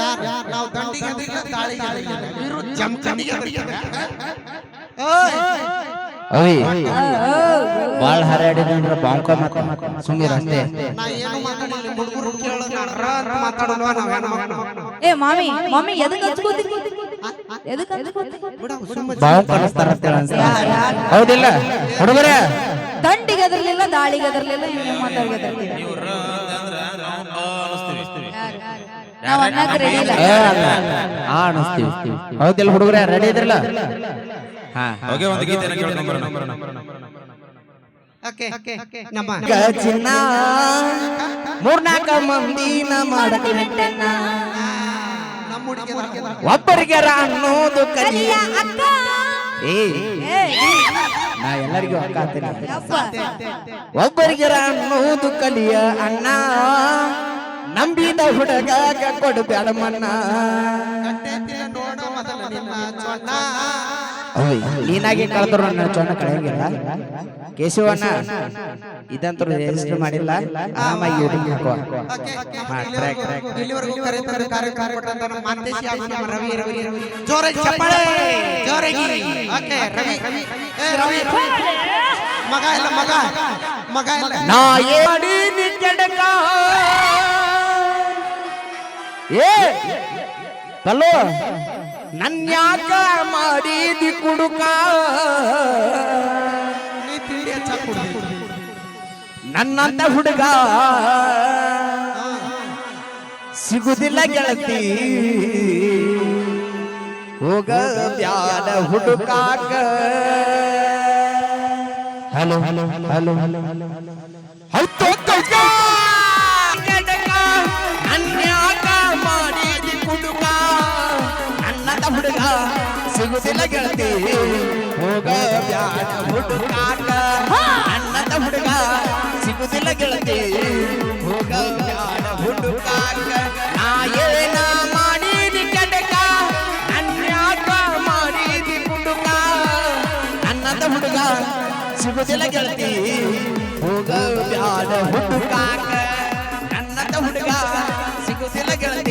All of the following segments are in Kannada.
ಯಾರ್? ನಾವು ದಂಡಿಗೆ ತಾಳಿಗೆ ಹೆದ್ರಿಕೆ. ಓಯ್ ಬಾಳ್ ಹಾರಾಡಿದ್ರ ಬಾಂಕ ಸುಮ್ಮಿರ ಅಷ್ಟೇ. ನಾ ಏನು ಹುಡುಗರು ಅಂತ ಮಾತಾಡಲ್ವಾ? ಏ ಮಾಮಿ ಮಮ್ಮಿ ಎದಕ್ಕೆ ಹಚ್ಕೋತಿ ಎದಕ್ಕೆ ಹಚ್ಕೋತಿ ಬಿಡು, ಸುಮ್ಮ ಬಾವು ಕಲಿಸ್ತಾರ ಅಂತೇಳಿ ಅನ್ಸ ಹೌದಿಲ್ಲ? ಹುಡುಗರೇ? ದಂಡಿಗೆ ಅದಿರಲಿಲ್ಲ ದಾಳಿಗೆ ಅದರಲಿಲ್ಲ ಇವ್ನು ಮಾತಾಡ್ಗೆ ನಾವ್ ಹೌದಿಲ್ಲ ಹುಡುಗರೇ ರೆಡಿ ಇದ್ರಲ್ಲ? ಮೂರ್ನಾಲ್ಕ ಮಂದಿನ ಮಾಡಕ ನಮ್ಮ ಹುಡುಗಿ. ಒಬ್ಬರಿಗೆ ಅನ್ನೋದು ಕಲಿಯ ನಾ ಎಲ್ಲರಿಗೂ ಅಕ್ಕ ಅಂತೀನಿ. ಯಪ್ಪ ಒಬ್ಬರಿಗೆ ಅನ್ನೋದು ಕಲಿಯ ಅಣ್ಣ. ನಂಬಿದ ಹುಡುಗ ಕೊಡಬೇಡ ಮನ್ನ. ನೀನಾಗಿ ಕಳೆದ್ರು ನನ್ನ ಚೊಣ್ಣ ಕಳೆಯಂಗಿಲ್ಲ. ಕೇಶವಣ್ಣ ಇದಂತೂ ರಿಜಿಸ್ಟರ್ ಮಾಡಿಲ್ಲ. ಆಮಾಗಿ ಯೂಟ್ಯೂಬ್ ಹಾಕೋ ಓಕೆ, ಹಾ, ಇಲ್ಲಿವರೆಗೂ- track, track. ಇಲ್ಲಿವರೆಗೂ ಕರೆತಂದು ಕಾರ್ಯಕ್ರಮ ಕೊಟ್ಟಂತ ನಮ್ಮ ಮಾಂತೇಶಿ ಹಾಗೂ ರವಿ ರವಿ ರವಿ ಜೋರಾಗಿ ಚಪ್ಪಾಳೆ. ಜೋರಾಗಿ. ಓಕೆ ರವಿ. ಮಗ ಇಲ್ಲ ಮಗ. ಮಗ ಇಲ್ಲ. ನಾ ಏಡೀನಿ ಕೆಡಕ? ಏ ಹಲೋ ನನ್ಯಾಕ ಮಾಡಿದಿ ಕುಡುಕ. ನನ್ನಂತ ಹುಡುಗ ಸಿಗುದಿಲ್ಲ ಗೆಳತಿ ಹೋಗ ಬ್ಯಾಡ ಹುಡುಕಾಕ ಹಲೋ ಹಲೋ ಹಲೋ ಹಲೋ ಹೌದು ಸಿಗುದಿಲ್ಲ ಗೆಳತಿ ಹೋಗ ಬ್ಯಾಡ ಹುಡುಕಾಕ ನನ್ನಂತ ಹುಡುಗ ಸಿಗುದಿಲ್ಲ ಗೆಳತಿ ಹೋಗ ಬ್ಯಾಡ ಹುಡುಕಾಕ ನಾ ಏನ ಮಾಡಿದಿ ಕೆಡಕ ನನ್ಯಾಕ ಮಾಡಿದಿ ಕುಡುಕ ನನ್ನಂತ ಹುಡುಗ ಸಿಗುದಿಲ್ಲ ಗೆಳತಿ ಹೋಗ ಬ್ಯಾಡ ಹುಡುಕಾಕ ನನ್ನಂತ ಹುಡುಗ ಸಿಗುದಿಲ್ಲ ಗೆಳತಿ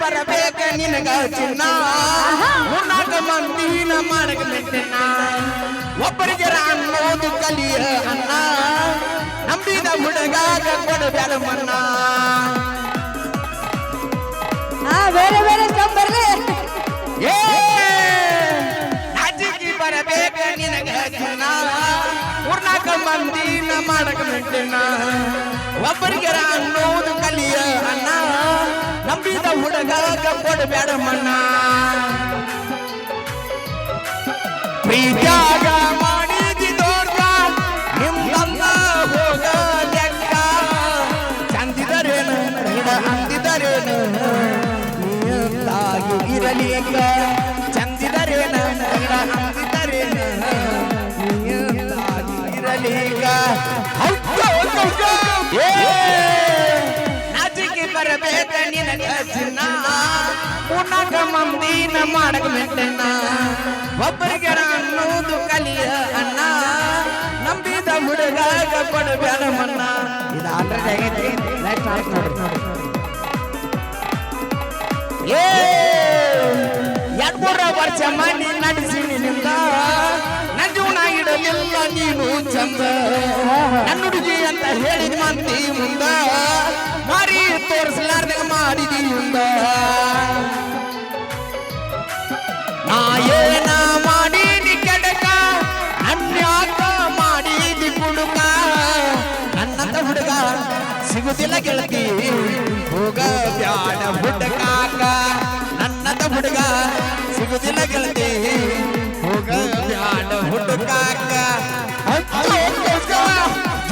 ಬರಬೇಕ ನಿನಗ ಚಿನ್ನ ಮೂರ್ನಾಲ್ಕ ಮಂದಿನ ಮಾಡಕ ಮೆಟ್ಟಿನ ಒಬ್ಬರಿಗೆ ಅನ್ನೋದು ಕಲಿಯ ಅನ್ನ ನಂಬಿದ ಹುಡುಗಾಗ ಕೊಡಬೇಡ ಮನ್ನ ಬರಬೇಕ ನಿನಗ ಮೂರ್ನಾಲ್ಕ ಮಂದಿನ ಮಾಡಕ ಒಬ್ಬರಿಗೆ ಅನ್ನೋದು ಕಲಿಯ ಅಣ್ಣ. ನಂಬಿದ ಹುಡುಗ ಕೊಡಬೇಡ ಮಣ್ಣ. ಪ್ರೀತ್ಯಾಗ ಮಾಡಿದಿ ದೊಡ್ಡ. ನಿಮ್ದಲ್ಲ ಏ! ನಾಚಿಕೆ ಬರಬೇಕ ನಿನಗ ಚಿನ್ನ ಉನ್ನತ ಮಂದಿನ ಮಾಡಕ ಮೆಟ್ಟಣ್ಣ ಒಬ್ಬರಿಗೆ ಅನ್ನೋದು ಕಲಿಯ ಅಣ್ಣ ನಂಬಿದ ಹುಡುಗಾಗ ಕೊಡಬೇಡ ಮನ್ನ. ಇದು ಆಲ್ರೆಡಿ ಆಗೈತಿ ನೆಕ್ಸ್ಟ್ ಆಯ್ತು ನೋಡ್ರಿ ಏ! ಎರಡ್ಮೂರ ವರ್ಷ ಮಾಡಿ ನನ್ನ ಇಡಲಿಲ್ಲ ನೀನು ಚಂದ. ನನ್ನ ಅಂತ ಹೇಳಿದ ಮಂದಿ ಮುಂದ ಮಾರಿ ತೋರಿಸಲಾರ್ದಂಗ ಮಾಡಿದಿ ಮುಂದ ನಾ ಏನ ಮಾಡೀನಿ ಕೆಡಕ ನನ್ಯಾಕ ಮಾಡಿದಿ ಕುಡುಕ. ನನ್ನಂತ ಹುಡುಗ ಸಿಗುದಿಲ್ಲ ಗೆಳತಿ, ಹೋಗ ಬ್ಯಾಡ ಹುಡುಕಾಕ. ನನ್ನಂತ ಹುಡುಗ ಸಿಗುದಿಲ್ಲ ಗೆಳತಿ.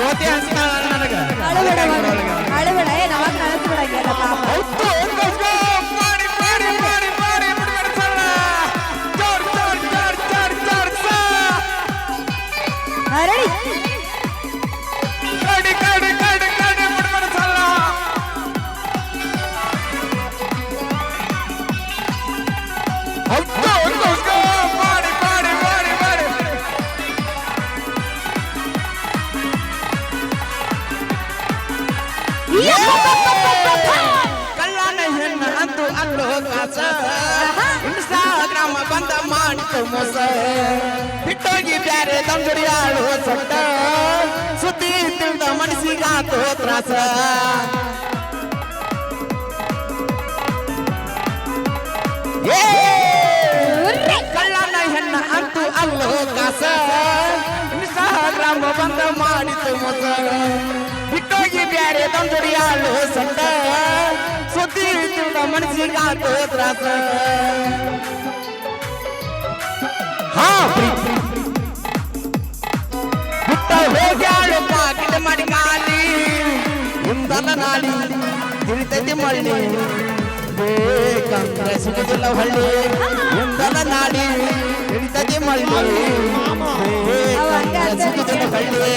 ಜ್ಯೋತಿ ಹಸ್ತಾಳ ನನಗ ಅಳಬೇಡ ಅಳಬೇಡ ಏ ನವಾಗ ನಡೆಸ್ಬಿಡಂಗಿಲ್ಲ ಪಾಪ ತ್ರಾಸ ಇನ್ಸ್ಟಾಗ್ರಾಮ ಬಂದ ಮಾಡಿತು ಮೋಸ. ಬಿಟ್ಟೋಗಿ ಬ್ಯಾರೆ ದಂಗುಡಿಯಾಳು ಸೊಟ್ಟ ಸುದ್ದಿ ತಿಳಿದ ಮನಸ್ಸಿಗಾತು ತ್ರಾಸ ಕಳ್ಳನ ಹೆಣ್ಣ ಅಂತೂ ಅಲ್ಲೋ ಕಾಸ ಇನ್ಸ್ಟಾಗ್ರಾಮ್ ಬಂದ ಮಾಡಿತು ಮೋಸ ಬಿಟ್ಟೋಗಿ ಬ್ಯಾರೆ ತಂದುಡಿಯಾಳು ಸೊಟ್ಟ ಸುದ್ದಿ ತಿಳಿದ ಮನಸ್ಸಿಗಾತು ತ್ರಾಸ ಹಾ ಬಿಟ್ಟ ಹೋಗ್ಯಾಳು ಪಾಕಿಟ್ ಮಾಡಿ ಕಾಲಿ ತಿಳಿತೈತಿ ಮಳ್ಳಿ ಬೇಕಂದ್ರೆ ಸಿಗುದಿಲ್ಲ ಹಳ್ಳಿ ಇಂದನ ನಾಡಿ ತಿಳಿತೈತಿ ಮಳ್ಳಿ ಬೇಕಂದ್ರೆ ಸಿಗುದಿಲ್ಲ ಹಳ್ಳಿ